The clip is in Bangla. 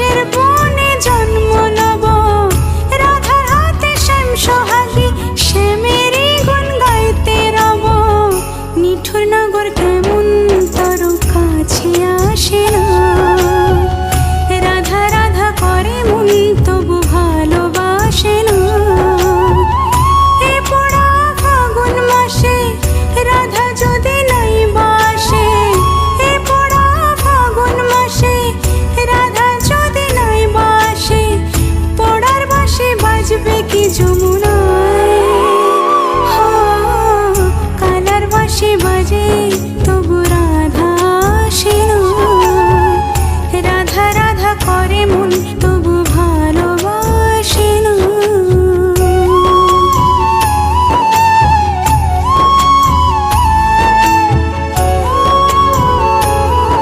Get it bom. তবু রাধা আসিল। রাধা রাধা করে মন